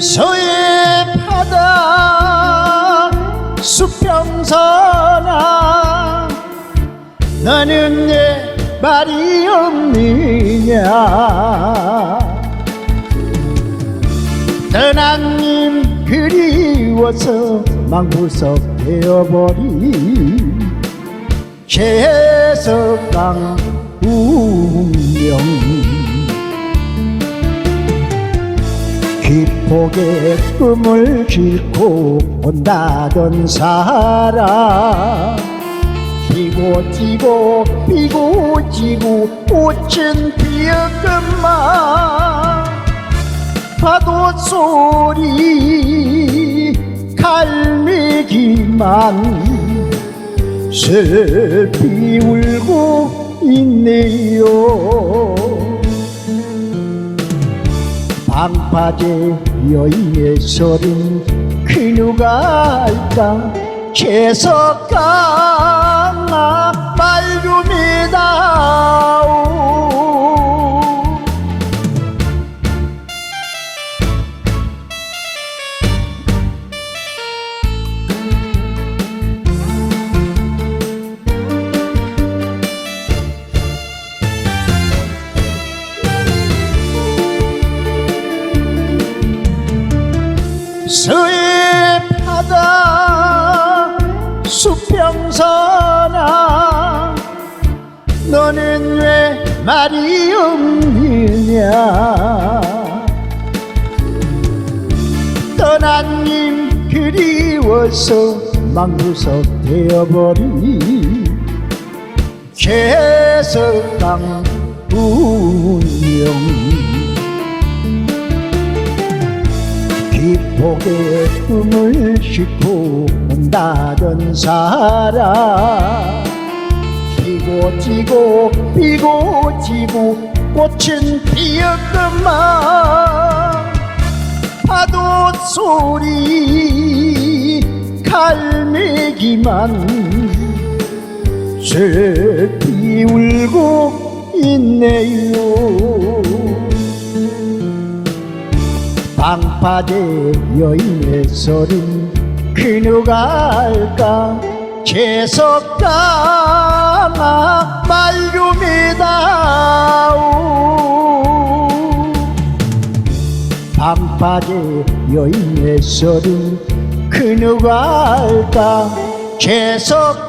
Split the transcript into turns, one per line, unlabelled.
서해 바다 수평선아 나는 내 말이 없느냐? 떠난님 그리워서 망부석 되어버린 계속 강우 기폭의 꿈을 싣고 온다던 사람. 피고 지고 피고 지고 꽃은 피었건만. 파도 소리 갈매기만. 슬피 울고 있네요 방파제 여인의 소린 그 누가 알까 채석강아 말좀이다 오 서해 바다. 수평선아 너는 왜 말이 없느냐? 떠난 님 그리워서 망구석 되어버린 채석강 운명 기폭의 꿈을 싣고 온다던 사람. 피고 지고 피고 지고 꽃은 피었건만. 파도 소리 갈매기만 슬피 울고 있네요 방파제 여인의 소린 그 누가 알까? 채석강아 말좀이다오. 방파제 여인의 소린 그 누가 알까? 채석강아